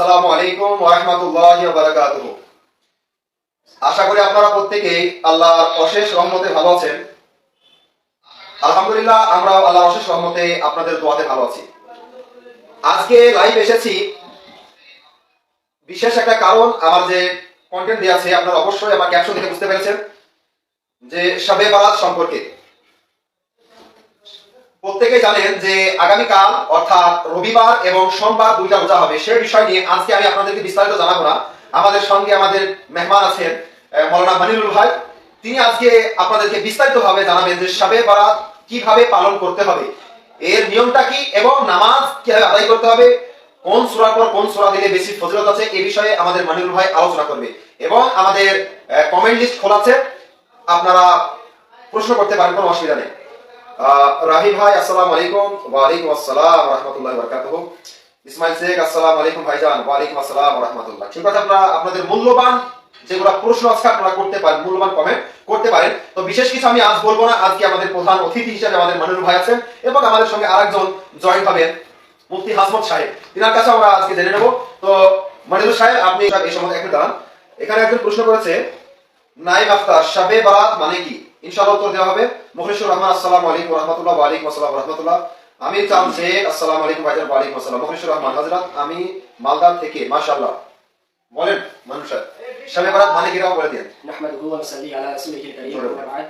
আসসালামু আলাইকুম ওয়া রাহমাতুল্লাহি ওয়া বারাকাতুহু। আশা করি আপনারা প্রত্যেকেই আল্লাহর অশেষ রহমতে ভালো আছেন। আলহামদুলিল্লাহ আমরা আল্লাহর অশেষ রহমতে আপনাদের দোয়াতে ভালো আছি। আজকে লাইভ এসেছি। বিশেষ একটা কারণ আমার যে কন্টেন্ট দেওয়া আছে আপনারা অবশ্যই আমার ক্যাপশন দেখে বুঝতে পেরেছেন, যে শবে বারাত সম্পর্কে। প্রত্যেকে জানেন যে আগামীকাল, অর্থাৎ রবিবার এবং সোমবার দুইটা রোজা হবে। সে বিষয় নিয়ে আজকে আমি আপনাদেরকে বিস্তারিত জানাব না। আমাদের সঙ্গে আমাদের মেহমান আছেন মৌলানা মানিরুল ভাই। তিনি আজকে আপনাদেরকে বিস্তারিত ভাবে জানাবেন যে শবে বারাত কীভাবে পালন করতে হবে, এর নিয়মটা কি এবং নামাজ কীভাবে আদায় করতে হবে, কোন সূরার পর কোন সূরা দিলে বেশি ফজিলত আছে এই বিষয়ে আমাদের মানিরুল ভাই আলোচনা করবে। এবং আমাদের কমেন্ট লিস্ট খোলা আছে। আপনারা প্রশ্ন করতে পারেন, কোনো অসুবিধা নেই। রাহি ভাই, আসসালামু আলাইকুম। ওয়ালাইকুম আসসালাম রহমতুল্লাহ বরকাতুহ। ইসমাইল শেখ, আসসালামু আলাইকুম ভাইজান। ওয়ালাইকুম আসসালাম রহমতুল্লাহ। ঠিক আছে, আপনারা, আপনাদের মূল্যবান যেগুলো প্রশ্ন আজকে আপনারা করতে পারেন, মূল্যবান কমেন্ট করতে পারেন। তো বিশেষ কিছু আমি আজ বলব না। আজকে আমাদের প্রধান অতিথি হিসেবে আমাদের মানুর ভাই আছেন এবং আমাদের সঙ্গে আরেকজন জয়েন হবেন মুফতি হাসমত সাহেব। তিনার কাছে আমরা আজকে জেনে নেব। তো মানিদুর সাহেব, আপনি এই সময় একটু দাঁড়ান। এখানে একজন প্রশ্ন করেছে, নাইম আফতার, শাবে বারাত মানে কি? ইনশাআল্লাহ উত্তর দেওয়া হবে। মুখলিসুর রহমান আসসালামু আলাইকুম রহমতুল্লাহ ওয়ালাইকুম আসসালাম রহমতুল্লাহ। আমি চাম যে আসসালামু আলাইকুম ভাইজান ওয়ালাইকুম আসসালাম। মুখলিসুর রহমান হাজরাত আমি মালদা থেকে মাশাআল্লাহ। বলেন মানুষা সামনে বরাত মানে কিরাও বলে দেন। নাহমাদুহু ওয়া নাসাল্লি আলা রাসূলিহিল কারীম ওয়া বা'দ।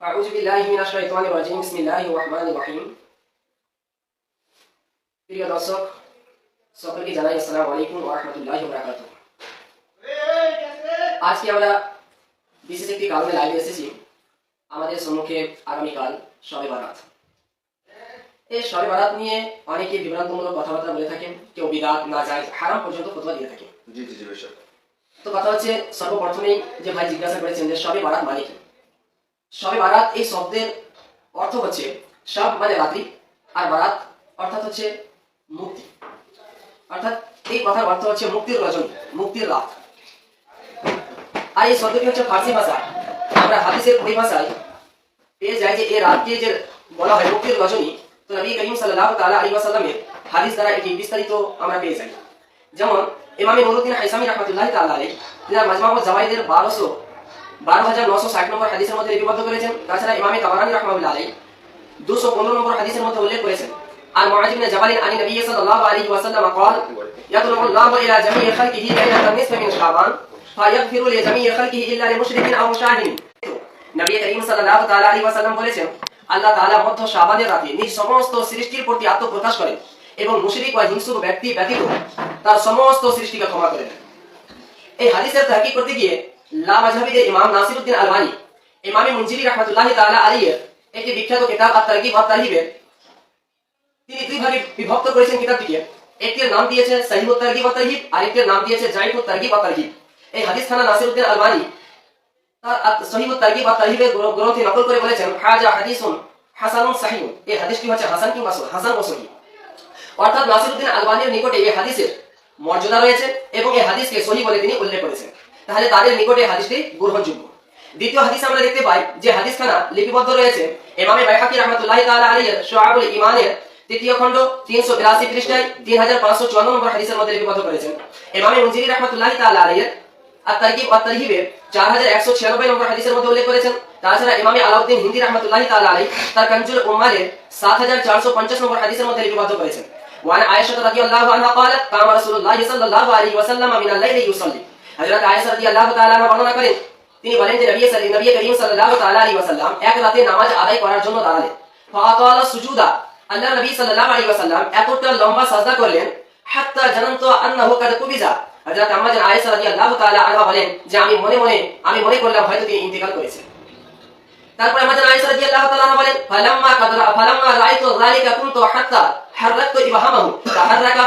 আউযু বিল্লাহি মিনাশ শাইতানির রাজিম বিসমিল্লাহির রহমানির রহিম। প্রিয় দর্শক সকলকে জানাই আসসালামু আলাইকুম ওয়া রাহমাতুল্লাহি ওয়া বারাকাতুহু। আজকে আমরা বিশেষ একটি কারণে লাইভে এসেছি। আমাদের সম্মুখে আগামীকাল সবে বারাত। এই সবে বারাত নিয়ে অনেকে বিভ্রান্তমূলক কথাবার্তা বলে থাকেন কেউ বিদাত না যায় হারাম পর্যন্ত ফতোয়া দিয়ে থাকে জি জি জি তো কথা হচ্ছে সর্বপ্রথমেই যে ভাই জিজ্ঞাসা করেছেন যে সবে বারাত মানে কি? সবে বারাত এই শব্দের অর্থ হচ্ছে সব মানে রাত্রি আর বারাত অর্থাৎ হচ্ছে মুক্তি। অর্থাৎ এই কথার অর্থ হচ্ছে মুক্তির রজনী মুক্তির রাত। আর এই শব্দটি হচ্ছে ফার্সি ভাষা। আমরা হাদিসের পরিভাষায় পেয়ে যাই যে এই রাতকে যে বলা হয় মুক্তির রজনী তো নবী করিম সাল্লাল্লাহু তাআলা আলাইহি ওয়াসাল্লামের হাদিস দ্বারা এটি বিস্তারিত আমরা পেয়ে যাই যেমন ইমামে নুরুদ্দিন হাইসামি রহমতুল্লাহ তাআলা আলাইহি তিনি মাজমাউল জাওয়াইদের 1200 12960 নম্বর হাদিসের মধ্যে লিপিবদ্ধ করেছেন তাছাড়া ইমামে তাবারানি রহমাতুল্লাহ আলাইহি 215 নম্বর হাদিসের মধ্যে উল্লেখ করেছেন আর মুআজ ইবনে জাবাল আনি নবী সাল্লাল্লাহু আলাইহি ওয়াসাল্লাম قال يطلب الله الى جميع خلقه ليله النصف من شعبان ফায়াগফিরু লিজামিই খালকিহি ইল্লা আও নবী করিম সাল্লাল্লাহু তাআলা আলাইহি বলেছেন, আল্লাহ তাআলা মধ্য শাবানের রাতে নিজ সমস্ত সৃষ্টির প্রতি আত্মপ্রকাশ করেন এবং মুশরিক বা হিংসুক ব্যক্তি ব্যতীত তার সমস্ত সৃষ্টিকে ক্ষমা করে দেন। এই হাদিসের তাহকিক করতে গিয়ে লা মাযহাবিদের ইমাম নাসিরউদ্দিন আলবানী, ইমামে মুনজিরি রাহমাতুল্লাহি তাআলা আলাইহি একটি বিখ্যাত কিতাব আত তারকিব আত তারহিবের তিনি দুই ভাগে বিভক্ত করেছেন কিতাবটিকে। একটির নাম দিয়েছে সহিহ তারকিব আত তারহিব আরেকটির নাম দিয়েছে জাইফুত তারকিব আত তারহিব এই হাদিস খানা নাসিরউদ্দিন আলবানী, তার সহিহ তারগিব ওয়া তারহিবের গ্রন্থে নকল করে বলেছেন, হাজা হাদিসুন হাসানুন সাহিহ এই হাদিসটি হচ্ছে হাসান কিংবা সহি- হাসান ও সহিহ অর্থাৎ নাসিরউদ্দিন আলবানীর নিকটে এই হাদিসের মর্যাদা রয়েছে এবং এই হাদিসকে সহি বলে তিনি উল্লেখ করেছেন। তাহলে তাদের নিকটে হাদিসটি গ্রহণযোগ্য। দ্বিতীয় হাদিস আমরা দেখতে পাই যে হাদিস খানা লিপিবদ্ধ রয়েছে। ইমামে বাইহাকি রাহমাতুল্লাহি তাআলা আলাইহির শুআবুল ঈমানের তৃতীয় খণ্ড 382 পৃষ্ঠায় 3554 নম্বর হাদিসের মধ্যে লিপিবদ্ধ করেছেন। ইমামে মুনজিরি রাহমাতুল্লাহি তাআলা আলাইহির আত-তারকিব ওয়া তারহিবের 4196 নম্বর হাদিসের মধ্যে উল্লেখ করেছেন তাছাড়া ইমামে আলাউদ্দিন হিন্দি রাহমাতুল্লাহি তাআলা আলাইহি তার কানজুল উম্মালের 7450 নম্বর হাদিসের মধ্যে লিপিবদ্ধ করেছেন وعن عائشة رضي الله عنها قالت قام رسول الله صلى الله عليه وسلم من الليل يصلي হযরত আয়েশা রাদিয়াল্লাহু তাআলা আনহা বর্ণনা করেন তিনি বলেন যে নবী সাল্লাল্লাহু নবী করিম সাল্লাল্লাহু তাআলা আলাইহি ওয়াসাল্লাম এক রাতে নামাজ আদায় করার জন্য দাঁড়ালেন ফাআতালা সুজুদা আল্লাহ নবী সাল্লাল্লাহু আলাইহি ওয়াসাল্লাম এতটা লম্বা সাজদা করলেন হাত্তা জানান্তু আন্নাহু কাদ কুবিজা আম্মা আয়েশা রাদিয়াল্লাহু তাআলা আনহা বলেন যে আমি মনে মনে, আমি মনে করলাম হয়তো তিনি ইন্তেকাল করেছেন। তারপরে আমাদের আয়েশা রাদিয়াল্লাহু তাআলা বলেন, ফালাম্মা কাদরা, ফালাম্মা রাআইতু যালিকা কুনতু হাত্তা ইবহামাহু, তাহাররাকা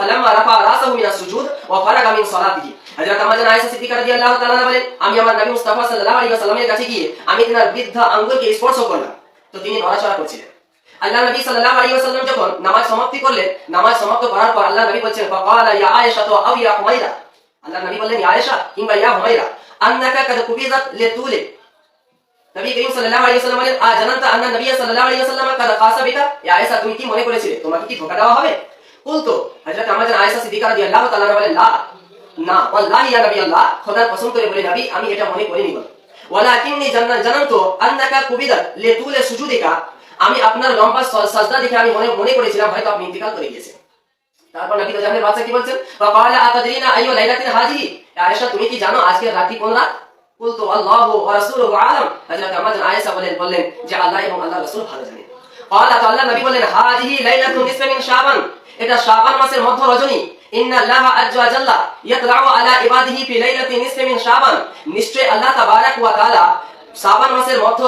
ফালাম্মা রাফা রাসাহু মিনাস সুজুদ ওয়া ফারাগা মিন সালাতিহি। হযরত আমাদের আয়েশা সিদ্দিকা রাদিয়াল্লাহু তাআলা বলেন, আমি আমার নবী মুস্তাফা সাল্লাল্লাহু আলাইহি ওয়াসাল্লামের কাছে গিয়ে আমি তিনার বৃদ্ধা আঙ্গুলকে স্পর্শ করলাম। তো তিনি নড়াচড়া করছিলেন। আল্লাহ নবী সাল্লাল্লাহু আলাইহি ওয়াসাল্লাম যখন নামাজ সমাপ্তি করলেন, নামাজ সমাপ্ত করার পর আল্লাহ নবী বলছেন, ফাকালা ইয়া আয়েশা তো আও ইয়া হুমাইরা আল্লাহ নবী বললেন, ইয়া আয়েশা, কিংবা ইয়া হুমাইরা আন্নাকা কাদ কুবিজাত লিতুলে। নবী করিম সাল্লাল্লাহু আলাইহি ওয়াসাল্লাম বলেন, আ জানাতা আন্না নবী সাল্লাল্লাহু আলাইহি ওয়াসাল্লাম কাদ খাসা বিকা? ইয়া আয়েশা, তুমি কি মনে করেছিলে? তোমাকে কি ধোঁকা দেওয়া হবে? কুলতু, হযরত আমাদের আয়েশা সিদ্দিকা রাদিয়াল্লাহু তাআলা বলেন, লা, না, ওয়াল্লাহি ইয়া নবী আল্লাহ, খোদার কসম করে বলে, নবী, আমি এটা মনে করিনি বল। ওয়ালাকিন্নি জান্নাত জানান্তু আন্নাকা কুবিদাত লিতুলে সুজুদিকা। আমি আপনার লম্বা সাজদা দেখে আমি মনে মনে করেছিলাম, হয়তো আপনি ইন্তিকাল করে গিয়েছেন। তারপর নাকি জাহানের বাচ্চা কি বলছেন? লাইলাতিন আয়েশা, তুমি কি জানো আজকে রাতি কোন রাত? বলতো রাসূলুহু আলাম। হযরত আয়েশা বলেন বললেন যে আল্লাহ এবং রাসূল ভালো জানেন। তো আল্লাহ, নবী লাইলাতুন মিন শাবান। এটা শাবান মাসের মধ্য রজনী। ইন্না আল্লাহ আজ্জা জাল্লা ইয়াতলাউ আলা ইবাদিহি ফি লাইলাতিন নিসফা মিন শাবান। নিশ্চয় আল্লাহ তাবারাক ওয়া তাআলা শাবান মাসের মধ্য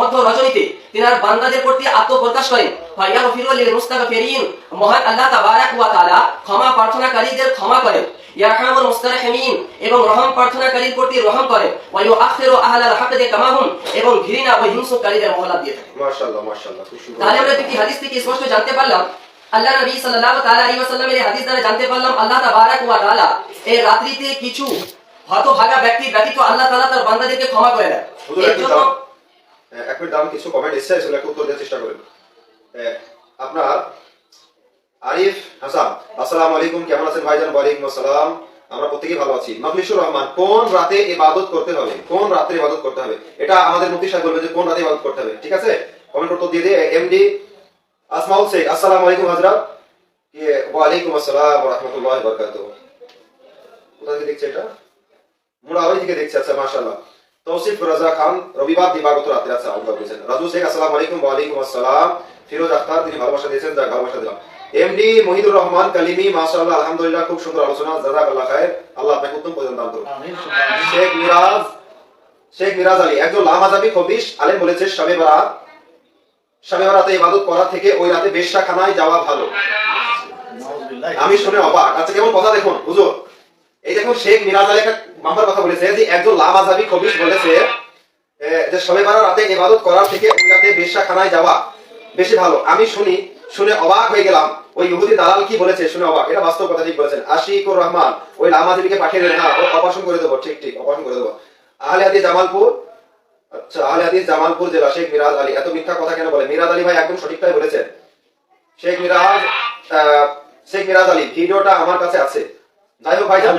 মধ্য রজনীতে তিনার বান্দাদের প্রতি আত্মপ্রকাশ করেন ফায়াগফিরু লিল মুস্তাগফিরিন মহান আল্লাহ তাবারাক ওয়া তাআলা ক্ষমা প্রার্থনাকারীদের ক্ষমা করেন ইয়ারহামুল মুস্তারহিমিন এবং রহম প্রার্থনাকারীর প্রতি রহম করেন ওয়া ইউআখিরু আহলাল হাকদি কামাহুম এবং ঘৃণা ও হিংসুকারীদের মহল্লা দিয়ে থাকেন মাশাআল্লাহ মাশাআল্লাহ তাহলে আমরা দুটি হাদিস থেকে স্পষ্ট জানতে পারলাম। আল্লাহ নবী সাল্লাল্লাহু তাআলা আলাইহি ওয়াসাল্লামের হাদিস দ্বারা জানতে পারলাম আল্লাহ তাবারাক ওয়া তাআলা এই রাত্রিতে কিছু হতভাগা ব্যক্তি ব্যতীত আল্লাহ তাআলা তার বান্দাদেরকে ক্ষমা করে দেন। হুজুর এর জন্য এক মিনিট দাম কিছু কমেন্ট সেগুলো একটু উত্তর দেওয়ার চেষ্টা হ্যাঁ, আপনার আরিফ হাসান আসসালামু আলাইকুম কেমন আছেন ভাইজান? ওয়ালাইকুম আসসালাম। আমরা প্রত্যেকেই ভালো আছি। মখলিসুর রহমান কোন রাতে ইবাদত করতে হবে? কোন রাতে ইবাদত করতে হবে? এটা আমাদের মুফতি সাহেব বলবে যে কোন রাতে ইবাদত করতে হবে। ঠিক আছে? কমেন্ট উত্তর দিয়ে দিয়ে এমডি আসমাউল শেখ আসসালামু আলাইকুম হযরত কি ওয়ালাইকুম আসসালাম ওয়া রাহমাতুল্লাহি ওয়া বারাকাতুহু। কোথা থেকে দেখছে এটা? থেকে দেখছে আচ্ছা মাশাআল্লাহ। তৌসিফ রাজা খান রবিবার দিবাগত রাতে আচ্ছা রাজু শেখ আসসালামু আলাইকুম ওয়া আলাইকুম আসসালাম। ফিরোজ আখতার তিনি ভালোবাসা দিয়েছেন যাক ভালোবাসা দিলাম। এমডি মহিদুর রহমান কালিমি মাশাআল্লাহ আলহামদুলিল্লাহ খুব সুন্দর আলোচনা। জাযাকাল্লাহ খায়ের। আল্লাহ আপনাকে উত্তম প্রদান দান করুন। শেখ মিরাজ শেখ মিরাজ আলী একজন লামাজাবি আলেম বলেছে শবে বারাত শবে বারাতে ইবাদত করা থেকে ওই রাতে বেশ্যাখানায় যাওয়া ভালো। আমি শুনে অবাক। আচ্ছা কেমন কথা দেখুন হুজুর। এই দেখুন, শেখ মিরাজ আলী মামলার কথা বলেছে যে একজন লামাজাবি খবিশ বলেছে যে সবে বারা রাতে ইবাদত করার থেকে ওই রাতে বেশ্যাখানায় যাওয়া বেশি ভালো। আমি শুনি, শুনে অবাক হয়ে গেলাম। ওই ইহুদি দালাল কি বলেছে? শুনে অবাক। এটা বাস্তব কথা ঠিক বলেছেন। আশিকুর রহমান, ওই লামাজাবিকে পাঠিয়ে দেন হ্যাঁ অপারেশন করে দেবো। ঠিক ঠিক, অপারেশন করে দেবো। আহলে হাদিস জামালপুর আচ্ছা আহলে হাদিস জামালপুর জেলা, শেখ মিরাজ আলী। এত মিথ্যা কথা কেন বলে? মিরাজ আলী ভাই একদম সঠিকটাই বলেছেন। শেখ মিরাজ শেখ মিরাজ আলী, ভিডিওটা আমার কাছে আছে। যাই হোক ভাইজান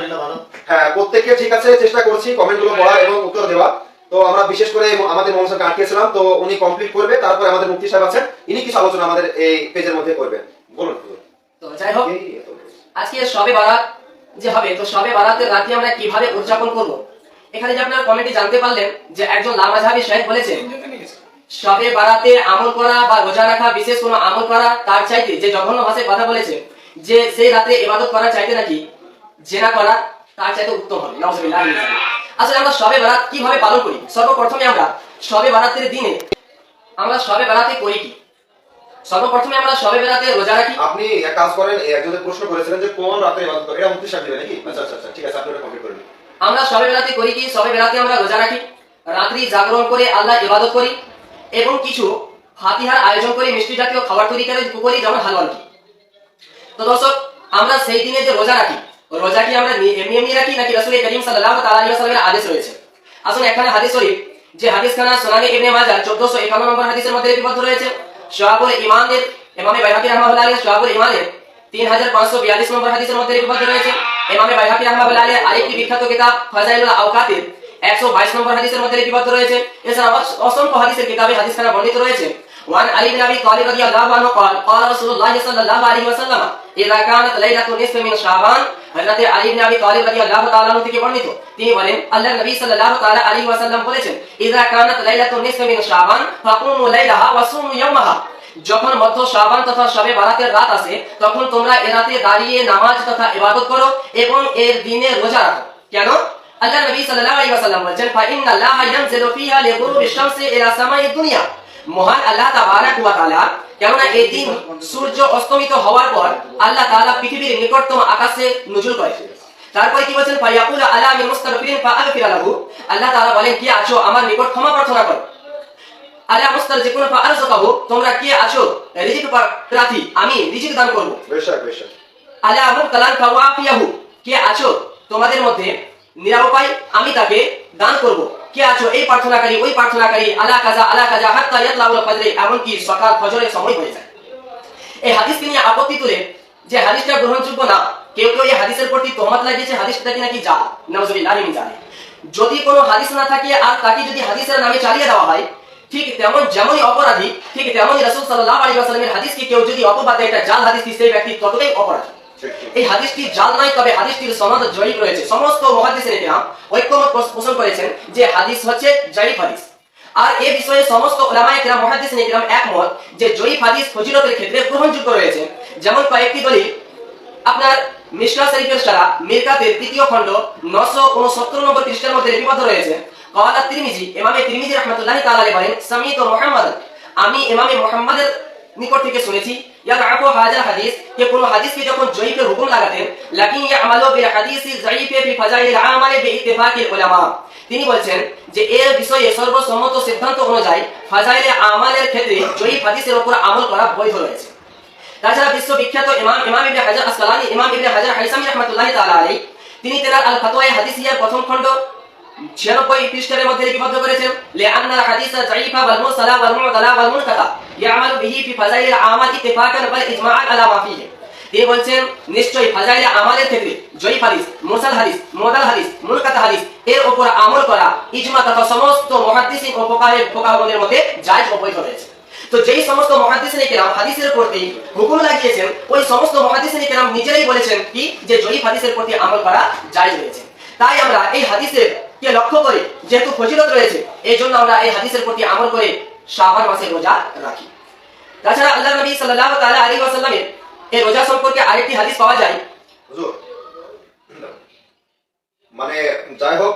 হ্যাঁ প্রত্যেকে ঠিক আছে চেষ্টা করছি কমেন্টগুলো পড়া এবং উত্তর দেওয়া। তো আমরা বিশেষ করে আমাদের আটকেছিলাম তো উনি কমপ্লিট করবে তারপরে আমাদের মুক্তি সাহেব আছেন ইনি কিছু আলোচনা আমাদের এই পেজের মধ্যে করবেন। বলুন। তো যাই হোক। আজকে সবে বারাত যে হবে তো সবে বারাতের রাতে আমরা কীভাবে উদযাপন করব? এখানে যে আপনারা কমেন্টে জানতে পারলেন যে একজন লামাঝাবি সাহেব বলেছেন সবে বারাতে আমল করা বা রোজা রাখা বিশেষ কোনো আমল করা তার চাইতে যে জঘন্য ভাষায় কথা বলেছে যে সেই রাতে ইবাদত করার চাইতে নাকি জেনা করা তার চাইতে উত্তম হবে। যালিক। আসলে আমরা সবে বারাত কীভাবে পালন করি? সর্বপ্রথমে আমরা সবে বারাতের দিনে আমরা সবে বারাতে করি কি? সর্বপ্রথমে আমরা সবে বেড়াতে রোজা রাখি। আপনি এক কাজ করেন একজনের প্রশ্ন করেছিলেন যে কোন রাতে ইবাদত করে এটা মুক্তি সাহেব দিবে নাকি? আচ্ছা আচ্ছা আচ্ছা ঠিক আছে আপনি ওটা কমপ্লিট করে নিন। আমরা সবে বেড়াতে করি কি? সবে বেড়াতে আমরা রোজা রাখি। রাত্রি জাগরণ করে আল্লাহ ইবাদত করি এবং কিছু ফাতিহার আয়োজন করে মিষ্টি জাতীয় খাবার তৈরি করে করি যেমন হালুয়া। তো দর্শক আমরা সেই দিনে যে রোজা রাখি রোজা কি আমরা এমনি এমনি রাখি নাকি রাসূল করিম তাআলা আলাইহি আদেশ রয়েছে? আসুন এখানে হাদিস শরীফ যে হাদিস খানা সুনানে ইবনে মাজাহ 1451 নম্বর হাদিসের মধ্যে লিপিবদ্ধ রয়েছে। শাহাবুল ইমানের ইমামে বাইহাকি রাহমাতুল্লাহ আলাইহি শাহাবুল ইমানের 3542 নম্বর হাদিসের মধ্যে লিপিবদ্ধ রয়েছে। ইমামে বাইহাকি রাহমাতুল্লাহ আলাইহি আরেকটি বিখ্যাত কিতাব, ফাজাইলুল আওকাতের 122 নম্বর হাদিসের মধ্যে লিপিবদ্ধ রয়েছে। এছাড়া অসংখ্য হাদিসের কিতাবে হাদিস খানা বর্ণিত রয়েছে। وعن علي بن ابي طالب رضي الله عنه قال قال رسول الله صلى الله عليه وسلم اذا كانت ليله النصف من شعبان হযরত আলী ইবনে আবি তালিব রাদিয়াল্লাহু তাআলা আনহু থেকে বর্ণিত তিনি বলেন আল্লাহর নবী সাল্লাল্লাহু তাআলা আলাইহি ওয়াসাল্লাম বলেছেন ইযা কানাত লাইলাতুন নিসফি মিন শাবান ফাকুমু লাইলাহা ওয়া সুমু ইয়াওমাহা যখন মধ্য শাবান তথা শবে বারাতের রাত আসে তখন তোমরা এ রাতে দাঁড়িয়ে নামাজ তথা ইবাদত করো এবং এর দিনে রোজা রাখো কেন আল্লাহ নবী সাল্লাল্লাহু আলাইহি ওয়াসাল্লাম বলেছেন ফা ইন্না আল্লাহা ইয়ানজিলু ফিহা লিগুরুবি শামসি ইলা সামাই দুনিয়া মহান আল্লাহ তাবারাক ওয়া তাআলা কেননা এই দিন সূর্য অস্তমিত হওয়ার পর আল্লাহ তাআলা পৃথিবীর নিকটতম আকাশে নজুল করে। তারপর কি বলেন ফায়াকুল আলা মিন মুস্তাগফিরিন ফাআগফির লাহু। আল্লাহ তাআলা বলেন কি আছো? আমার নিকট ক্ষমা প্রার্থনা করো। আলা মুস্তারজিকুন ফাআরযুকাহু তোমরা কি আছো? রিজিক প্রার্থী আমি রিজিক দান করব। বেশক বেশক। আলা মুবতালান ফাওয়াফিয়াহু কে আছো? তোমাদের মধ্যে নিরাপয় আমি তাকে দান করব। কে আছো? এই প্রার্থনাকারী, ওই প্রার্থনাকারী, আলা কাজা আলা কাজা, হাত্তা ইয়াতলাউল ফজরে এমনকি সকাল ফজরের সময় হয়ে যায়। এই হাদিসকে নিয়ে আপত্তি তুলে যে হাদিসটা গ্রহণযোগ্য না, কেউ কেউ এই হাদিসের প্রতি তোহমত লাগিয়েছে, হাদিসটা কি নাকি জাল? নজরুল্লাহ মিন জালে যদি কোনো হাদিস না থাকে আর তাকে যদি হাদিসের নামে চালিয়ে দেওয়া হয়, ঠিক তেমন যেমনই অপরাধী, ঠিক তেমনই রাসূল সাল্লাল্লাহু আলাইহি ওয়াসাল্লামের হাদিসকে কেউ যদি অপবাদ একটা জাল হাদিস, সেই ব্যক্তি ততটাই অপরাধী। এই হাদিসটি জাল নয় তবে হাদিসটির সনদ জয়ীফ রয়েছে। সমস্ত মহাদিসের ইকরাম ঐক্যমত পোষণ করেছেন যে হাদিস হচ্ছে জয়ীফ হাদিস। আর এ বিষয়ে সমস্ত ওলামায়ে কেরাম মহাদিসিন ইকরাম একমত যে জয়ীফ হাদিস ফজিলতের ক্ষেত্রে গ্রহণযোগ্য রয়েছে। যেমন কয়েকটি দলিল। আপনার মিশকা শরীফের সারা মিরকাতের তৃতীয় খণ্ড নশো উনসত্তর নম্বর পৃষ্ঠার মধ্যে লিপিবদ্ধ রয়েছে। কালা তিরমিজি, ইমামে তিরমিজি রহমতুল্লাহ তাআলা বলেন, সামিত মুহাম্মদ। আমি ইমামে মুহাম্মাদের নিকট থেকে শুনেছি তিনি বলছেন যে এর বিষয়ে সর্বসম্মত সিদ্ধান্ত অনুযায়ী আমালের ক্ষেত্রে জয়ীফ হাদিসের উপর আমল করা বৈধ রয়েছে। তাছাড়া বিশ্ববিখ্যাত ইমাম ইমাম ইবনে হাজার ইমাম ইবনে হাজার হাইসামি তিনি তেনার আল ফাতওয়ায়ে হাদিসিয়ার প্রথম খণ্ড 96 পৃষ্ঠার মধ্যে লিপিবদ্ধ করেছেন লিআন্না হাদিসা যায়ীফা ওয়াল মুরসালা ওয়াল মু'তালা ওয়াল মুনকাতা ইয়ামালু বিহি ফি ফাজাইল আমাল ইত্তিফাকান ওয়াল ইজমাআন আলা মা ফিহি। তিনি বলছেন, নিশ্চয়ই ফাজাইলে আমালের ক্ষেত্রে জয়ীফ হাদিস, মুরসাল হাদিস, মুদাল হাদিস মুনকাতা হাদিস, এর উপর আমল করা, ইজমা তথা সমস্ত মুহাদ্দিসিন ও ফুকাহের ফুকাহগণের মধ্যে জায়েজ ও বৈধ রয়েছে। তো যেই সমস্ত মহাদিসিনে কেরাম হাদিসের প্রতি হুকুম লাগিয়েছেন, ওই সমস্ত মহাদিসিনে কেরাম নিজেরাই বলেছেন কি? যে জয়ীফ হাদিসের প্রতি আমল করা জায়েজ রয়েছে। তাই আমরা এই হাদিসের কে লক্ষ্য করে যেহেতু ফজিলত রয়েছে এই জন্য আমরা এই হাদিসের প্রতি আমল করে শাবান মাসে রোজা রাখি। তাছাড়া আল্লাহ নবী সাল্লাল্লাহু তাআলা আলাইহি ওয়াসাল্লামের এই রোজা সম্পর্কে আরেকটি হাদিস পাওয়া যায়। হুজুর মানে যাই হোক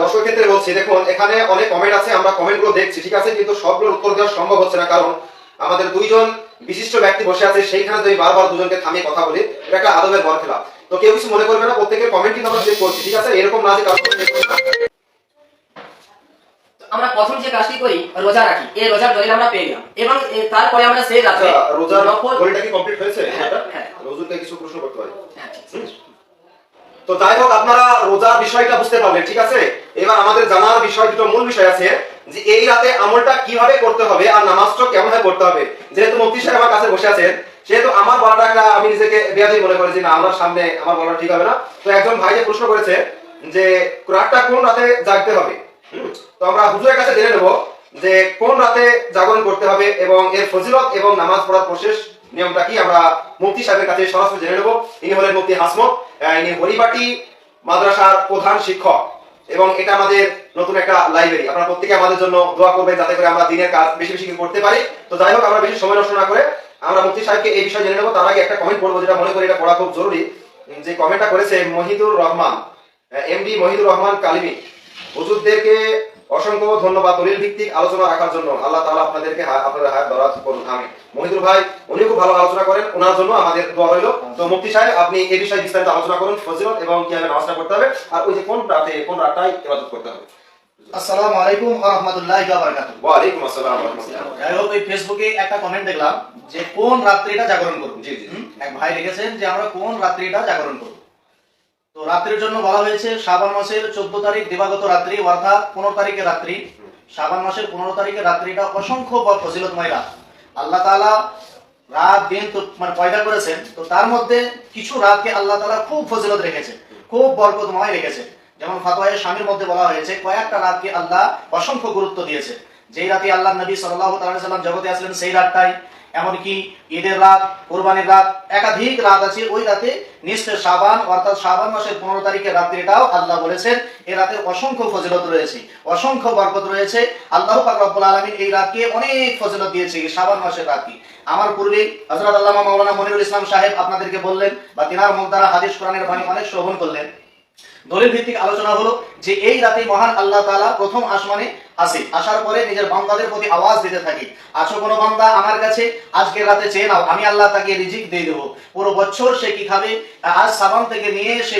দর্শক ক্ষেত্রে বলছি, দেখুন, এখানে অনেক কমেন্ট আছে, আমরা কমেন্টগুলো দেখছি, ঠিক আছে? কিন্তু সবগুলোর উত্তর দেওয়া সম্ভব হচ্ছে না, কারণ আমাদের দুইজন বিশিষ্ট ব্যক্তি বসে আছে, সেইখানে যদি বারবার দুজনকে থামিয়ে কথা বলি, এটা একটা আদবের বর খেলা তো কেউ কিছু মনে করবে না প্রত্যেকের কমেন্ট কিন্তু আমরা চেক করছি ঠিক আছে? এরকম না যে কারণ আমরা প্রথম যে কাজটি করি রোজা রাখি এই রোজার দলিল আমরা পেয়ে গেলাম। এবং তারপরে আমরা সেই আচ্ছা, রোজার ঘড়িটা কি কমপ্লিট হয়েছে? হ্যাঁ, হ্যাঁ। কিছু প্রশ্ন করতে পারি হ্যাঁ। তো যাই হোক আপনারা রোজার বিষয়টা বুঝতে পারলেন ঠিক আছে? এবার আমাদের জানার বিষয় দুটো মূল বিষয় আছে যে এই রাতে আমলটা কীভাবে করতে হবে আর নামাজটা কেমন ভাবে করতে হবে। যেহেতু মুফতি সাহেব আমার কাছে বসে আছেন সেহেতু আমার বলাটা আমি নিজেকে বেয়াদি মনে করি যে না আমার সামনে আমার বলাটা ঠিক হবে না। তো একজন ভাই যে প্রশ্ন করেছে যে রাতটা কোন রাতে জাগতে হবে? তো আমরা হুজুরের কাছে জেনে নেব যে কোন রাতে জাগরণ করতে হবে এবং এর ফজিলত এবং নামাজ পড়ার প্রশেষ নিয়মটা কি আমরা মুফতি সাহেবের কাছে সরাসরি জেনে নেব। ইনি হলেন মুফতি হাসমত ইনি হরিবাটি মাদ্রাসার প্রধান শিক্ষক এবং এটা আমাদের নতুন একটা লাইব্রেরি আপনারা প্রত্যেকে আমাদের জন্য দোয়া করবেন যাতে করে আমরা দিনের কাজ বেশি বেশি করতে পারি। তো যাই হোক, আমরা বেশি সময় নষ্ট না করে আমরা মুক্তি সাহেবকে এই বিষয়ে জেনে নেব। তার আগে একটা কমেন্ট পড়ব যেটা মনে করি এটা পড়া খুব জরুরি। যে কমেন্টটা করেছে মহিদুর রহমান এমডি মহিদুর রহমান কালিমি। হুজুরদেরকে অসংখ্য ধন্যবাদ দলিল ভিত্তিক আলোচনা রাখার জন্য। আল্লাহ তাআলা আপনাদেরকে আপনাদের হায়াত দরাজ করুন। আমি মহিদুর ভাই উনি খুব ভালো আলোচনা করেন। ওনার জন্য আমাদের দোয়া রইল। তো মুফতি সাহেব, আপনি এই বিষয়ে বিস্তারিত আলোচনা করুন, ফজিলত এবং কীভাবে নামাজটা করতে হবে। আর ওই যে কোন রাতে কোন রাতটাই ইবাদত করতে হবে। আসসালামু আলাইকুম ওয়া রাহমাতুল্লাহি ওয়া বারাকাতুহু। ওয়া আলাইকুম আসসালাম ওয়া রাহমাতুল্লাহ যাই হোক এই ফেসবুকে একটা কমেন্ট দেখলাম যে কোন রাত্রিটা জাগরণ করব? জি, জি। এক ভাই লিখেছেন যে আমরা কোন রাত্রিটা জাগরণ করব? তো রাত্রির জন্য বলা হয়েছে শাবান মাসের 14 তারিখ দিবাগত রাত্রি অর্থাৎ 15 তারিখের রাত্রি। শাবান মাসের 15 তারিখের রাত্রিটা অসংখ্য ফজিলতময় রাত। আল্লাহ তাআলা রাত দিন তো মানে পয়দা করেছেন। তো তার মধ্যে কিছু রাতকে আল্লাহ তাআলা খুব ফজিলত রেখেছেন খুব বরকতময় রেখেছেন। যেমন ফাতোয়ায়ে স্বামীর মধ্যে বলা হয়েছে, কয়েকটা রাতকে আল্লাহ অসংখ্য গুরুত্ব দিয়েছে যেই রাতে আল্লাহ নবী তাআলা সাল্লাম জগতে আসলেন, সেই রাতটাই। এমনকি ঈদের রাত, কোরবানির রাত, একাধিক রাত আছে, ওই রাতে নিশ্চয় সাবান অর্থাৎ সাবান মাসের পনেরো তারিখের রাত্রিটাও আল্লাহ বলেছেন, এ রাতে অসংখ্য ফজিলত রয়েছে, অসংখ্য বরকত রয়েছে। আল্লাহ পাক রব্বুল এই রাতকে অনেক ফজিলত দিয়েছে, এই শাবান মাসের রাতকে আমার পূর্বে হযরত আল্লামা মাওলানা মনিরুল ইসলাম সাহেব আপনাদেরকে বললেন, বা তিনার মুখ দ্বারা হাদিস কোরআনের বাণী অনেক শ্রবণ করলেন। দলিল ভিত্তিক আলোচনা হলো যে এই রাতে মহান আল্লাহ তাআলা প্রথম আসমানে আসে। আসার পরে নিজের বান্দাদের প্রতি আওয়াজ দিতে থাকে। আছো কোনো বান্দা আমার কাছে? আজকের রাতে চেয়ে নাও আমি আল্লাহ তাকে রিজিক দিয়ে দেবো। পুরো বছর সে কি খাবে? আজ সাবান থেকে নিয়ে সে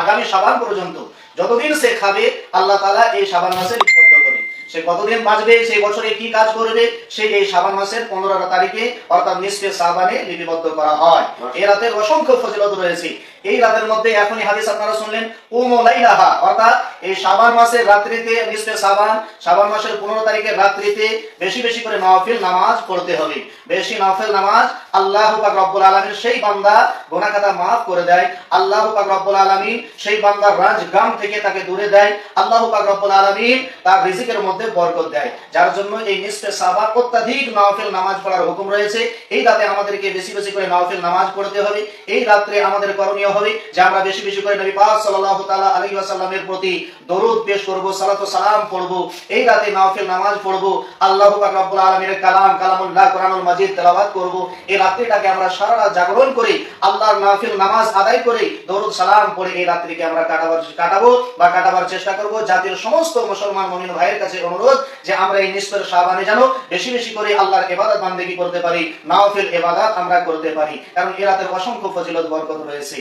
আগামী সাবান পর্যন্ত যতদিন সে খাবে আল্লাহ তাআলা এই সাবান মাসে লিপিবদ্ধ করে। সে কতদিন বাঁচবে সেই বছরে কি কাজ করবে সে এই সাবান মাসের পনেরো তারিখে অর্থাৎ নিঃশ্বে সাবানে লিপিবদ্ধ করা হয়। এ রাতের অসংখ্য ফজিলত রয়েছে। এই রাতের মধ্যে এখনই হাদিস আপনারা শুনলেন উমলাইলাহা অর্থাৎ এই শাবান মাসের রাত্রিতে, নিশ্চয় সাবান শাবান মাসের পনেরো তারিখের রাত্রিতে বেশি বেশি করে নফিল নামাজ পড়তে হবে। বেশি নফিল নামাজ আল্লাহ পাক রব্বুল আলামিন সেই বান্দা গোনা খাতা মাফ করে দেয়। আল্লাহ পাক রব্বুল আলামিন সেই বান্দার রাজগাম থেকে তাকে দূরে দেয়। আল্লাহ পাক রব্বুল আলামিন তার রিজিকের মধ্যে বরকত দেয়। যার জন্য এই নিশ্চে সাবান অত্যাধিক নফিল নামাজ পড়ার হুকুম রয়েছে। এই রাতে আমাদেরকে বেশি বেশি করে নফিল নামাজ পড়তে হবে। এই রাত্রে আমাদের করণীয় হবে, যে আমরা বেশি বেশি করে নবী পাক সাল্লাল্লাহু তাআলা আলাইহি ওয়াসাল্লামের প্রতি দরুদ পেশ করব, সালাত ও সালাম পড়ব, এই রাতে নফিল নামাজ পড়ব, আল্লাহ পাক রব্বুল আলামিনের কালাম, কালামুল্লাহ, কোরআনুল মাজিদ তেলাওয়াত করব, এই রাত্রিটাকে আমরা সারা রাত জাগরণ করে, আল্লাহর নফিল নামাজ আদায় করে, দরুদ সালাম পড়ে এই রাত্রিকে আমরা কাটাবার, কাটাবো বা কাটাবার চেষ্টা করব। জাতির সমস্ত মুসলমান মুমিন ভাইয়ের কাছে অনুরোধ যে আমরা এই নিষ্পের শাবানে যেন বেশি বেশি করে আল্লাহর ইবাদত বান্দেগী করতে পারি, নফিল ইবাদত আমরা করতে পারি, কারণ এই রাতের অসংখ্য ফজিলত বরকত রয়েছে।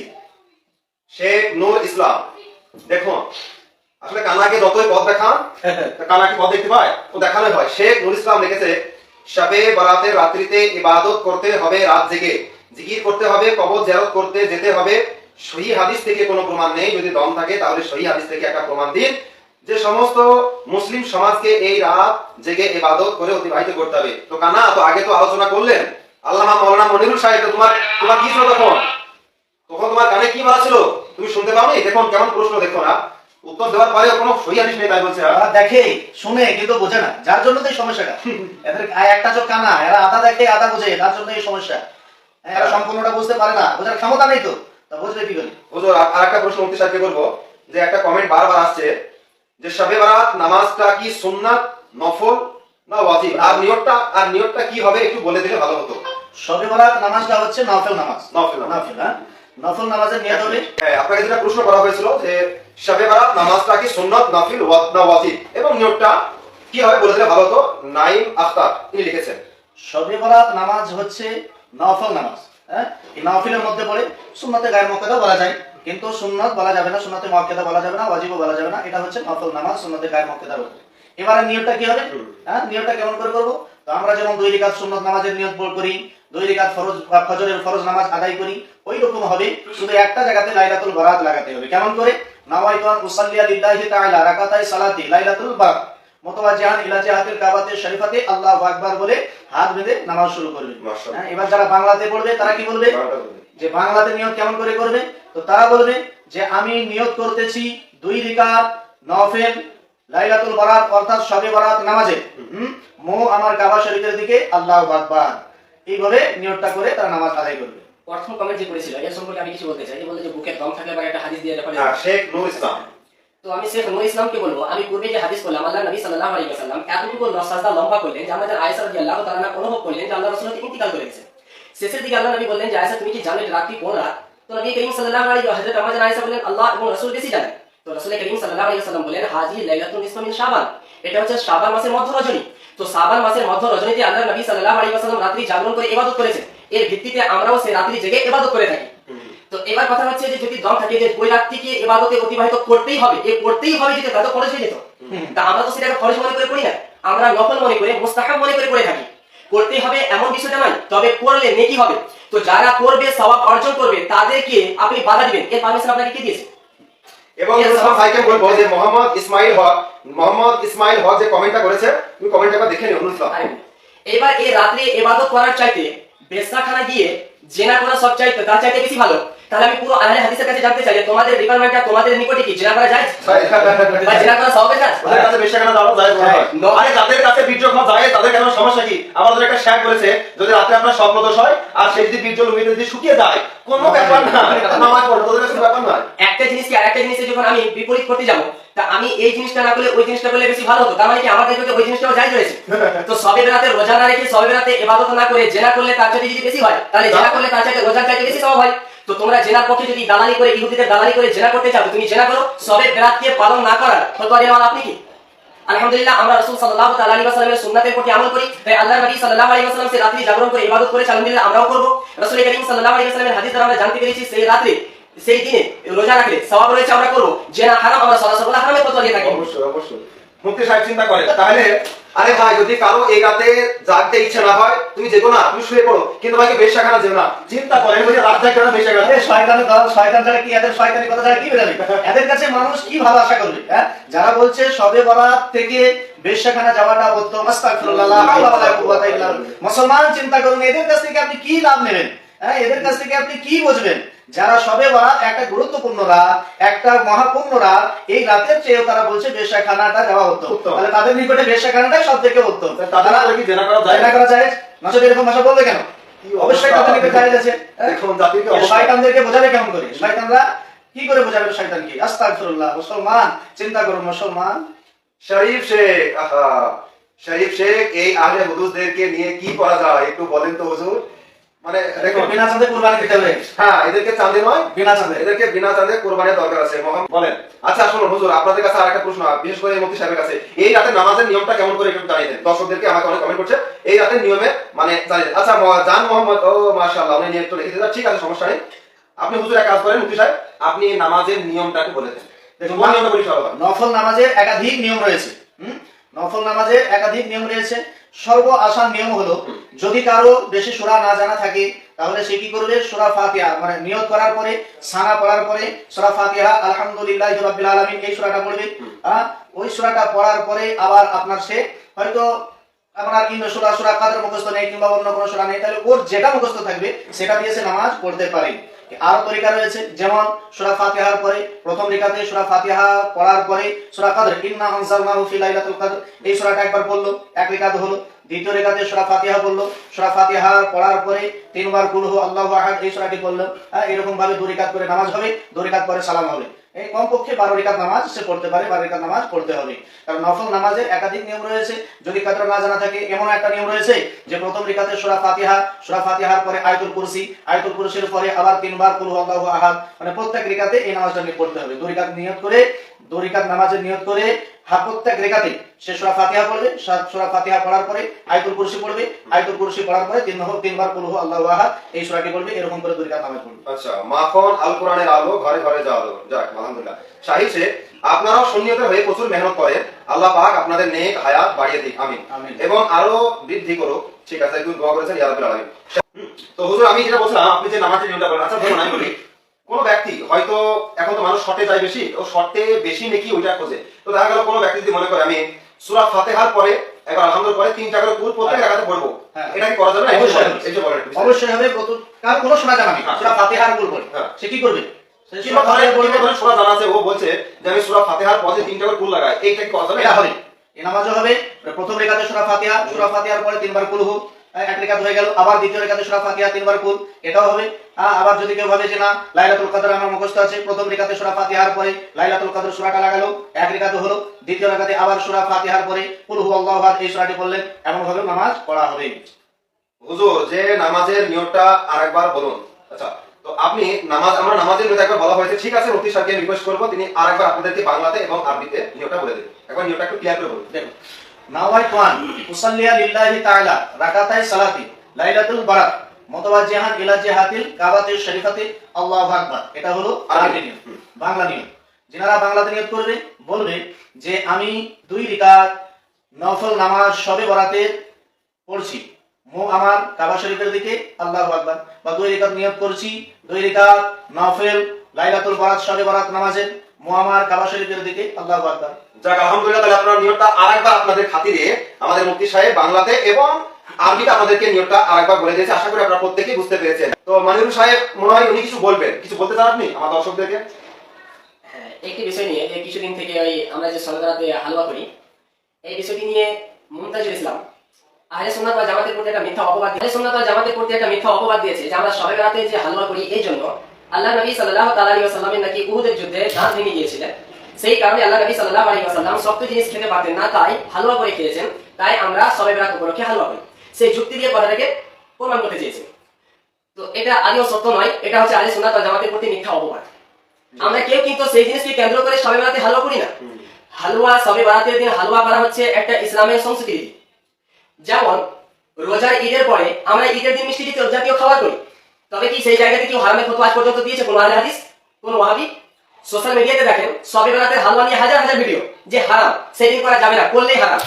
শেখ নূর ইসলাম। দেখুন আসলে কানাকে যতই পথ দেখান তা কানা কি পথ দেখতে পায় ও দেখানোই হয়। শেখ নূর ইসলাম লিখেছে শবে বরাতের রাত্রিতে ইবাদত করতে হবে রাত জেগে। জিকির করতে হবে কবর জিয়ারত করতে যেতে হবে। সহি হাদিস থেকে কোনো প্রমাণ নেই। যদি দম থাকে তাহলে সহি হাদিস থেকে একটা প্রমাণ দিন। যে সমস্ত মুসলিম সমাজকে এই রাত জেগে ইবাদত করে অতিবাহিত করতে হবে। তো কানা তো আগে তো আলোচনা করলেন। আল্লামা মৌলানা মনিরুল সাহেব তোমার তোমার কি ছিল তখন? তখন তোমার কানে কি বলা ছিল? তুমি শুনতে পাওনি? দেখুন কেমন প্রশ্ন দেখো না উত্তর দেওয়ার পরে কোনো সহি হাদিস নেই তাই বলছে দেখে শুনে কিন্তু বোঝে না। যার জন্য তো এই সমস্যাটা। এদের একটা চোখ কানা এরা আধা দেখে আধা বোঝে তার জন্য এই সমস্যা। হ্যাঁ, এরা সম্পূর্ণটা বুঝতে পারে না। বোঝার ক্ষমতা নেই তো। তা বুঝবে কি করে হুজুর আর একটা প্রশ্ন মুফতি সাহেবকে করব। যে একটা কমেন্ট বারবার আসছে যে শবে বারাত নামাজটা কি সুন্নাত নফল না ওয়াজিব? আর নিয়তটা আর নিয়তটা কি হবে? একটু বলে দিলে ভালো হতো। শবে বরাত নামাজটা হচ্ছে নফল নামাজ। নফল নামাজ। নফল হ্যাঁ? নফল নামাজের নিয়ত হবে। হ্যাঁ আপনাকে যেটা প্রশ্ন করা হয়েছিল যে শবে বারাত নামাজটা কি সুন্নাত নফল না ওয়াজিব? এবং নিয়তটা কি হবে বলে দিলে ভালো হতো? নাইম আখতার তিনি লিখেছেন। শবে বরাত নামাজ হচ্ছে নফল নামাজ হ্যাঁ? এই নফলের মধ্যে পড়ে সুন্নতে গায়ের মক্কেদা বলা যায় কিন্তু সুন্নত বলা যাবে না সুন্নতে মক্কেদা বলা যাবে না ওয়াজিবও বলা যাবে না এটা হচ্ছে নফল নামাজ সুন্নতে গায়ের মক্কেদার এবারে নিয়তটা কি হবে? হ্যাঁ নিয়তটা কেমন করে করব? তো আমরা যেমন দুই রিকাত সুন্নত নামাজের নিয়ত করি দুই রিকাত ফরজ বা ফজরের ফরজ নামাজ আদায় করি ওই রকম হবে। শুধু একটা জায়গাতে লাইলাতুল বারাত লাগাতে হবে। কেমন করে? নাওয়াইতু আন উসাল্লিয়া লিল্লাহি তাআলা রাকাতাই সালাতি লাইলাতুল বারাত ইলা জিহাতিল কাবাতে শরীফাতে আল্লাহু আকবার বলে হাত বেঁধে নামাজ শুরু করবে। হ্যাঁ, এবার যারা বাংলাতে পড়বে তারা কি বলবে? যে বাংলাতে নিয়ত কেমন করে করবে? তো তারা বলবে যে আমি নিয়ত করতেছি দুই রিকাত নফেল লাইলাতুল বারাত অর্থাৎ শবে বারাত নামাজে। মো আমার কাবা শরীফের দিকে আল্লাহু আকবার। এইভাবে নিয়তটা করে তারা নামাজ আদায় করবে। প্রথম কমেন্ট যে করেছিল এর সম্পর্কে আমি কিছু বলতে চাই। বলতে যে বুকের দম থাকলে বা একটা হাদিস দিয়ে রেফারেন্স হ্যাঁ শেখ নূর ইসলাম। তো আমি শেখ নূর ইসলামকে বলব আমি পূর্বে যে হাদিস বললাম আল্লাহ নবী সাল্লাল্লাহু আলাইহি ওয়াসাল্লাম এতটুকু সাজদা লম্বা করলেন যে আমাদের আয়েশা রাদিয়াল্লাহু তাআলা অনুভব করলেন যে আল্লাহ রাসূল ইন্তিকাল করে গেছে। শেষের দিকে আল্লাহ নবী বললেন যে আয়েশা তুমি কি জানো যে রাতটি কোন রাত? তো নবী করিম সাল্লাল্লাহু আলাইহি ওয়া হযরত আমাদের আয়েশা বললেন আল্লাহ এবং রাসূল বেশি জানেন তো রাসূল করিম সাল্লাল্লাহু আলাইহি ওয়াসাল্লাম বললেন হাজি শাবান। এটা হচ্ছে শাবান মাসের মধ্য রজনী। তো শাবান মাসের মধ্য রজনীতে আল্লাহ নবী সাল্লাল্লাহু আলাইহি ওয়াসাল্লাম রাত্রি জাগরণ করে ইবাদত এর ভিত্তিতে আমরাও সেই রাত্রি জেগে ইবাদত করে থাকি। তো এবার কথা হচ্ছে যে, যদি দম থাকে যে, ওই অতিবাহিত করতেই হবে, এ করতেই হবে যদি খরচ হয়ে যেত। তা আমরা তো সেটাকে খরচ মনে করে করি না। আমরা নকল মনে করে মনে করে করে থাকি। করতেই হবে এমন বিষয়টা নয়, তবে করলে নেকি হবে। তো যারা করবে, সওয়াব অর্জন করবে, তাদেরকে আপনি বাধা দিবেন। এর পারমিশন আপনাকে কে দিয়েছে? এবং সালাম ভাইকে বলব যে মোহাম্মদ ইসমাইল হক মোহাম্মদ ইসমাইল হক যে কমেন্টটা করেছে তুমি কমেন্টটা একবার দেখে নিও অনুসরণ ইসলাম এবার এই রাত্রে এবাদত করার চাইতে বেসনাখানা গিয়ে জেনা করা সব চাইতে তার চাইতে বেশি ভালো। তাহলে আমি পুরো আহলে হাদিসের কাছে জানতে চাই যে তোমাদের ডিপার্টমেন্টটা তোমাদের নিকটে কি? জেনা করা যায়? বা জেনা করা সবের কাজ ওদের কাছে বেশি কেন যাওয়া যায় হয়? হ্যাঁ। আরে যাদের কাছে বীর্য খাওয়া যায় তাদের কেন সমস্যা কি? আমাদের একটা শেখ বলেছে যদি রাতে আপনার স্বপ্নদোষ হয় আর সেই যদি বীর্য লুমিতে যদি শুকিয়ে যায় কোনো ব্যাপার না। নামাজ পড়ো তোদের কাছে ব্যাপার নয়। একটা জিনিসকে আরেকটা জিনিসে যখন আমি বিপরীত করতে যাব তা আমি এই জিনিসটা না করলে ওই জিনিসটা করলে বেশি ভালো হতো। তার মানে কি আমার কাছে ওই জিনিসটাও যাই রয়েছে তো সবে বেলাতে রোজা না রেখে সবে বেলাতে ইবাদত না করে জেনা করলে তার চাইতে যদি বেশি হয় তাহলে জেনা করলে তার চাইতে রোজার চাইতে বেশি সওয়াব হয়। তো তোমরা জেনার পক্ষে যদি দালালি করে, ইহুদিদের দালালি করে জেনা করতে চাও তুমি জেনা করো, সবে বেলাতকে পালন না করার। ফতোয়া দেওয়ার আপনি কি? আলহামদুলিল্লাহ, আমরা সুন্নাতের প্রতি আমল করি। তাই নবী সেই রাত্রি জাগরণ করে ইবাদত করেছে, আলহামদুলিল্লাহ, আমরাও করিম আমরা জানতে পেরেছি, সেই রাত্রে, সেই দিনে রোজা রাখলে সওয়াব রয়েছে, আমরা জেনা হারাম, আমরা দিয়ে থাকি অবশ্যই অবশ্যই। মুক্তি সাহেব চিন্তা করেন তাহলে আরে ভাই যদি কারও এই রাতে জাগতে ইচ্ছে না হয় তুমি না তুমি শুয়ে পড়ো। কিন্তু ভাইকে বেশাখানা যেও না। চিন্তা করেন বলে রাত জাগতে না বেশাখানা এ শয়তানের দল শয়তান ছাড়া কি এদের শয়তানি কথা ছাড়া কি বেরোবে? এদের কাছে মানুষ কি ভালো আশা করবে হ্যাঁ? যারা বলছে সবে বরাত থেকে বেশ্যাখানা যাওয়াটা উত্তম আস্তাগফিরুল্লাহ লা হাওলা ওয়ালা কুওয়াতা ইল্লা মুসলমান চিন্তা করুন এদের কাছ থেকে আপনি কি লাভ নেবেন? হ্যাঁ এদের কাছ থেকে আপনি কি বুঝবেন? যারা সবে বরাত একটা গুরুত্বপূর্ণ রাত একটা মহাপূর্ণ রাত এই রাতের চেয়েও তারা বলছে যাওয়া উত্তম। উত্তম। তাহলে তাদের নিকটে বেশ্যাখানাটাই সব থেকে তাদের উপরে কি জেনা করা যায়? জায়গা করা যায়? নচেত এরকম ভাষা বলবে কেন? অবশ্যই তাদের নিকটে জায়েজ আছে হ্যাঁ? দেখুন জাতির কি এ অবস্থা। শয়তানদেরকে বোঝাবে কেমন করে? শয়তানরা কি করে বোঝাবে শয়তান কি? আস্তাগফিরুল্লাহ মুসলমান চিন্তা করুন মুসলমান। শরীফ শেখ আহা শরীফ শেখ এই আহলে হুদুসদেরকে নিয়ে কি করা যায়? একটু বলেন তো হুজুর। মানে বিনা চাঁদে কুরবানি দিতে হবে হ্যাঁ এদেরকে চাঁদে নয় বিনা চাঁদে। এদেরকে বিনা চাঁদে কোরবানির দরকার আছে। মহাম বলেন। আচ্ছা শুনুন হুজুর আপনাদের কাছে আরেকটা প্রশ্ন বিশেষ করে মুফতি সাহেবের কাছে। এই রাতে নামাজের নিয়মটা কেমন করে একটু জানিয়ে দেন। দর্শকদেরকে আমাকে অনেক কমেন্ট করছে। এই রাতের নিয়মে মানে জানিয়ে দেন। আচ্ছা জান মোহাম্মদ ও মাশাআল্লাহ উনি নিয়ম তো লিখে দিলেন ঠিক আছে সমস্যা নেই। আপনি হুজুর এক কাজ করেন মুফতি সাহেব আপনি নামাজের নিয়মটা একটু বলে দেন। দেখুন, নিয়মটা বলি সবাই নফল নামাজের একাধিক নিয়ম রয়েছে। হুম? নফল নামাজে একাধিক নিয়ম রয়েছে। সর্ব আসান নিয়ম হলো, যদি কারও বেশি সূরা না জানা থাকে, তাহলে সে কি করবে? সূরা ফাতিহা মানে নিয়ত করার পরে, সানা পড়ার পরে, সূরা ফাতিহা, আলহামদুলিল্লাহ রাব্বিল আলামিন, এই সূরাটা পড়বে। ওই সূরাটা পড়ার পরে আবার আপনার সে হয়তো আপনার কিন্তু সূরা সূরা কাদের মুখস্থ নেই কিংবা অন্য কোনো সূরা নেই, তাহলে ওর যেটা মুখস্থ থাকবে, সেটা দিয়ে সে নামাজ পড়তে পারে। আরও তরিকা রয়েছে, যেমন সূরা ফাতিহার পরে, প্রথম রেখাতে সূরা ফাতিহা পড়ার পরে, সূরা কদর, ইন্না আনজালনাহু ফি লাইলাতুল কদর। এই সূরাটা একবার পড়ল, এক রেখাতে হলো। দ্বিতীয় রেখাতে সূরা ফাতিহা পড়ল, সূরা ফাতিহা পড়ার পরে তিনবার কুল হু আল্লাহু আহাদ, এই সূরাটি পড়ল। হ্যাঁ এরকম ভাবে দুই রিকাত করে নামাজ হবে দুই রিকাত পরে সালাম হবে। এই কমপক্ষে বারো রিকাত নামাজ সে পড়তে পারে, বারো রেখা নামাজ পড়তে হবে। কারণ নফল নামাজের একাধিক নিয়ম রয়েছে। যদি কাদের না জানা থাকে, এমন একটা নিয়ম রয়েছে যে প্রথম রেখাতে সুরা ফাতিহা, সুরা ফাতিহার পরে আয়তুল কুরসি, আয়তুল কুরসির পরে আবার তিনবার কুল আহাদ। মানে প্রত্যেক রেখাতে এই নামাজটা নিয়ে পড়তে হবে। দুই রেখা নিয়ত করে দুই রিকাত নামাজের নিয়ত করে হা রেখাতে সে সূরা ফাতিহা পড়বে সূরা ফাতিহা পড়ার পরে আয়াতুল কুরসি পড়বে আয়াতুল কুরসি পড়ার পরে তিন হোক তিনবার কুল আল্লাহু আহাদ এই সূরাটি পড়বে এরকম করে দুই রিকাত নামাজ পড়বে। আচ্ছা মাখন আল কোরআনের আলো ঘরে ঘরে যাওয়া আলো যাক আলহামদুলিল্লাহ। শেখ আপনারাও সুন্নিয়তের হয়ে প্রচুর মেহনত করেন। আল্লাহ পাক আপনাদের নেক হায়াত বাড়িয়ে দিক। আমিন। এবং আরও বৃদ্ধি করুক। ঠিক আছে একটু দোয়া করেছেন ইয়া রাব্বিল আলামিন তো হুজুর আমি যেটা বলছিলাম আপনি যে নামাজের নিয়মটা বলেন আচ্ছা ধরুন আমি বলি কোন ব্যক্তি হয়তো এখন তো মানুষ শর্টে যায় বেশি ও শর্টে বেশি নাকি ওইটা খোঁজে। তো দেখা গেল কোনো ব্যক্তি যদি মনে করে আমি সূরা ফাতিহার পরে একবার আলহামদুলিল্লাহ পরে তিনটা করে কুল প্রত্যেক রাখাতে পড়ব। হ্যাঁ। এটা কি করা যাবে না? এই যে অবশ্যই। বলেন, অবশ্যই হবে কার কোনো শোনা জানা নেই হ্যাঁ। সূরা ফাতিহার কুল পড়ে। হ্যাঁ। সে কি করবে? কিংবা সূরা ধরেন সূরা জানা আছে ও বলছে যে আমি সূরা ফাতিহার পরে তিনটা করে কুল লাগাই। এইটা কি করা যাবে? এটা হবে। এই নামাজও হবে প্রথম রেখাতে সূরা ফাতিহা সূরা ফাতিহার পরে তিনবার কুল হু। এক রেখাত হয়ে গেল। আবার দ্বিতীয় রেখাতে সূরা ফাতিহা তিনবার কুল এটাও হবে। আবার যদি কেউ ভাবে যে না লাইলাতুল কদর আমার মুখস্থ আছে প্রথম রেখাতে সূরা ফাতিহার পরে লাইলাতুল কদর সূরাটা লাগালো এক রেখাতে হলো। দ্বিতীয় রেখাতে আবার সূরা ফাতিহার পরে কুল হু আল্লাহু আহাদ এই সূরাটি পড়লেন। এমন ভাবে নামাজ পড়া হবে। হুজুর যে নামাজের নিয়মটা আরেকবার বলুন। আচ্ছা তো আপনি নামাজ আমরা নামাজের নিয়মটা একবার বলা হয়েছে। ঠিক আছে মুফতি সাহেবকে রিকোয়েস্ট করব তিনি আরেকবার আপনাদেরকে বাংলাতে এবং আরবিতে নিয়মটা বলে দেবেন। একবার নিয়মটা একটু ক্লিয়ার করে বলুন। দেখো নাওয়াইতু আন উসাল্লিয়া লিল্লাহি তাআলা রাকাতাই সালাতি, লাইলাতুল বারাত মুতাওয়াজ্জিহান ইলা জিহাতিল কাবাতিল শরীফাতি, আল্লাহু আকবার। এটা হলো আরবি বাংলা নিয়ম। যারা বাংলাতে নিয়ত করবে, বলবে যে আমি দুই রিকাত নফল নামাজ সবে বরাতে পড়ছি। মো কাবা শরীফের দিকে আল্লাহু আকবার। বা দুই রিকাত নিয়ত করছি, দুই রিকাত নফল, লাইলাতুল বারাত সবে বরাত নামাজের, মো আমার কাবা শরীফের দিকে আল্লাহু আকবার। যাক আলহামদুলিল্লাহ তাহলে আপনাদের খাতিরে আমাদের মুফতি সাহেব বাংলাতে এবং আমাদেরকে বলে দিয়েছে। আশা করি আপনারা প্রত্যেকেই বুঝতে পেরেছেন। তো সাহেব মনে হয় উনি কিছু বলবেন? কিছু বলতে চান আপনি আমার দর্শকদেরকে? হ্যাঁ, একটি বিষয় নিয়ে যে কিছুদিন থেকে ওই আমরা যে সরকারাতে হালুয়া করি এই বিষয়টি নিয়ে মুমতাজুল ইসলাম আহলে ওয়াল জামাতের প্রতি একটা মিথ্যা অপবাদ আহলে ওয়াল জামাতের প্রতি একটা মিথ্যা অপবাদ দিয়েছে যে আমরা সবে বেড়াতে যে হালুয়া করি এই জন্য আল্লাহ নবী সাল্লাল্লাহু তাআলা আলাইহি নাকি উহুদের যুদ্ধে দাঁত ভেঙে গিয়েছিলেন। সেই কারণে আল্লাহ নবী সাল্লাল্লাহু আলাইহি ওয়াসাল্লাম শক্ত জিনিস খেতে পারতেন না, তাই হালুয়া করে খেয়েছেন। তাই আমরা সবে বেড়াত উপলক্ষে হালুয়া করি। সেই যুক্তি দিয়ে কথাটাকে প্রমাণ করতে চেয়েছেন তো এটা আদিও সত্য নয়, এটা হচ্ছে আহলে সুন্নাত ওয়াল জামাতের প্রতি মিথ্যা অপবাদ। আমরা কেউ কিন্তু সেই জিনিসকে কেন্দ্র করে সবে বেড়াতে হালুয়া করি না। হালুয়া সবে বারাতের দিন হালুয়া করা হচ্ছে একটা ইসলামের সংস্কৃতি। যেমন, রোজার ঈদের পরে আমরা ঈদের দিন মিষ্টি জাতীয় খাবার করি। তবে কি সেই জায়গাতে কেউ হারামে ফতোয়া পর্যন্ত দিয়েছে কোনো আহলে হাদিস? কোনো ওয়াহাবি? সোশ্যাল মিডিয়াতে দেখেন সবে বেলাতে হালুয়া নিয়ে হাজার হাজার ভিডিও যে হারাম সেদিন করা যাবে না, করলেই হারাম।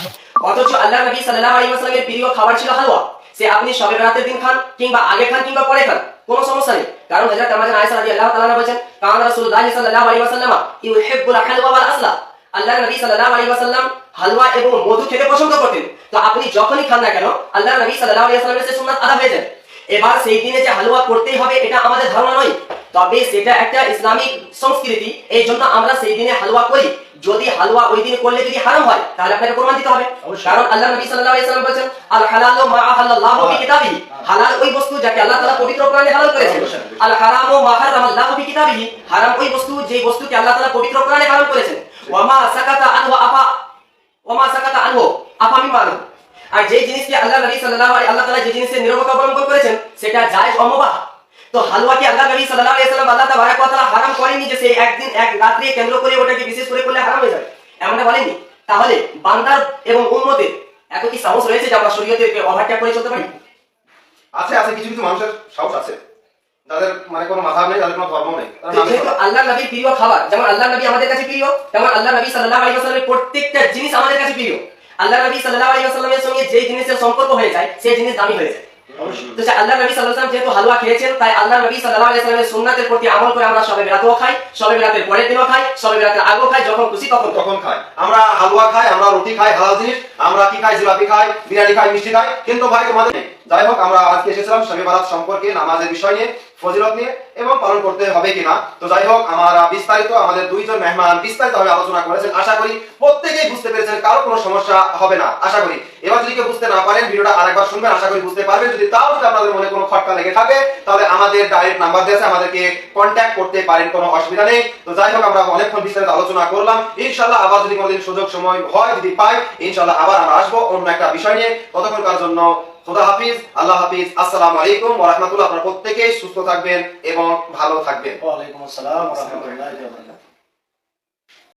অথচ আল্লাহ নবী সাল্লাল্লাহু আলাইহি ওয়াসাল্লামের প্রিয় খাবার ছিল হালুয়া। সে আপনি সবে বেলাতের দিন খান, কিংবা আগে খান, কিংবা পরে খান, কোনো সমস্যা নেই। কারণ হযরত আমাদের আয়েশা রাদিয়াল্লাহু তাআলা বলেন কারণ রাসূলুল্লাহ সাল্লাল্লাহু আলাইহি ওয়াসাল্লাম ইউহিব্বুল হালওয়া ওয়াল আসলা। আল্লাহ নবী সাল্লাল্লাহু আলাইহি ওয়াসাল্লাম হালুয়া এবং মধু খেতে পছন্দ করতেন। তো আপনি যখনই খান না কেন, আল্লাহ নবী সাল্লাল্লাহু আলাইহি ওয়াসাল্লামের সে সুন্নাত আদা হয়ে যায়। এবার সেই দিনে যে হালুয়া করতেই হবে এটা আমাদের ধারণা নয়। তবে সেটা একটা ইসলামিক সংস্কৃতি এই জন্য আমরা সেই দিনে হালুয়া করি। যদি হালুয়া ওই দিন করলে যদি হারাম হয় তাহলে আপনাকে প্রমাণ দিতে হবে। কারণ আল্লাহ নবী সাল্লাল্লাহু আলাইহি ওয়াসাল্লাম বলেছেন আল হালালু মা আহাল্লাল্লাহু ফি কিতাবিহি হালাল ওই বস্তু যাকে আল্লাহ তাআলা পবিত্র কোরআনে হালাল করেছেন। আল হারামু মা হারামাল্লাহু ফি কিতাবিহি হারাম ওই বস্তু যেই বস্তুকে আল্লাহ তাআলা পবিত্র কোরআনে হারাম করেছেন। ওয়া মা সাকাতা আনহু আফা ওয়া মা সাকাতা আনহু আফা মিমানু আর যে জিনিসকে আল্লাহ নবী সাল্লাল্লাহু আলাইহি আল্লাহ তাআলা যে জিনিসের নিরবতা অবলম্বন করেছেন সেটা জায়েজ অমবাহ। তো হালুয়া কি আল্লাহ নবী সাল্লাল্লাহু আলাইহি সাল্লাম আল্লাহ তাবারাক ওয়া তাআলা হারাম করেননি যে সেই একদিন এক রাত্রি কেন্দ্র করে ওটাকে বিশেষ করে করলে হারাম হয়ে যাবে। এমনটা বলেননি? তাহলে বান্দার এবং উম্মতের এত কি সাহস রয়েছে যে আমরা শরীয়তকে ওভারটেক করে চলতে পারি? আছে আছে কিছু কিছু মানুষের সাহস আছে। যাদের মানে কোনো মাথা নেই তাদের কোনো ধর্ম নেই যেহেতু আল্লাহ নবীর প্রিয় খাবার যেমন আল্লাহ নবী আমাদের কাছে প্রিয় তেমন আল্লাহ নবী সাল্লাল্লাহু আলাইহি ওয়াসাল্লামের প্রত্যেকটা জিনিস আমাদের কাছে প্রিয়। আল্লাহ নবী সাল্লাহ আলী আসাল্লামের সঙ্গে যে জিনিসের সম্পর্ক হয়ে যায় সেই জিনিস দামি হয়ে যায়। তো আল্লাহ নবী সাল্লাল্লাহু যেহেতু হালুয়া খেয়েছেন তাই আল্লাহ নবী সাল্লাল্লাহু আলাইহি সাল্লামের সুন্নাতের প্রতি আমল করে আমরা সবে বেলাতেও খাই সবে বেলাতের পরের দিনও খাই সবে বেলাতের আগেও খাই যখন খুশি তখন তখন খাই। আমরা হালুয়া খাই আমরা রুটি খাই হালাল জিনিস আমরা কি খাই জিলাপি খাই বিরিয়ানি খাই মিষ্টি খাই কিন্তু ভাই তোমাদের। যাই হোক, আমরা আজকে এসেছিলাম শবে বারাত সম্পর্কে নামাজের বিষয় নিয়ে, ফজিলত নিয়ে, এবং পালন করতে হবে কিনা। তো যাই হোক, আমরা বিস্তারিত আমাদের দুইজন মেহমান বিস্তারিত ভাবে আলোচনা করেছেন। আশা করি প্রত্যেকেই বুঝতে পেরেছেন কারও কোনো সমস্যা হবে না। আশা করি। এবার যদি কেউ বুঝতে না পারেন, ভিডিওটা আরেকবার শুনবেন। আশা করি বুঝতে পারবেন। যদি তাও যদি আপনাদের মনে কোনো খটকা লেগে থাকে, তাহলে আমাদের ডাইরেক্ট নাম্বার দিয়েছে আমাদেরকে কন্ট্যাক্ট করতে পারেন, কোনো অসুবিধা নেই। তো যাই হোক, আমরা অনেকক্ষণ বিস্তারিত আলোচনা করলাম। ইনশাল্লাহ আবার যদি কোনোদিন সুযোগ সময় হয়, যদি পাই ইনশাল্লাহ আবার আমরা আসব অন্য একটা বিষয় নিয়ে। ততক্ষণকার জন্য খোদা হাফিজ, আল্লাহ হাফিজ, আসসালামু আলাইকুম ওয়া রাহমাতুল্লাহ। আপনারা প্রত্যেকেই সুস্থ থাকবেন এবং ভালো থাকবেন। ওয়া আলাইকুম আসসালাম ওয়া রাহমাতুল্লাহি ওয়া বারাকাতুহু।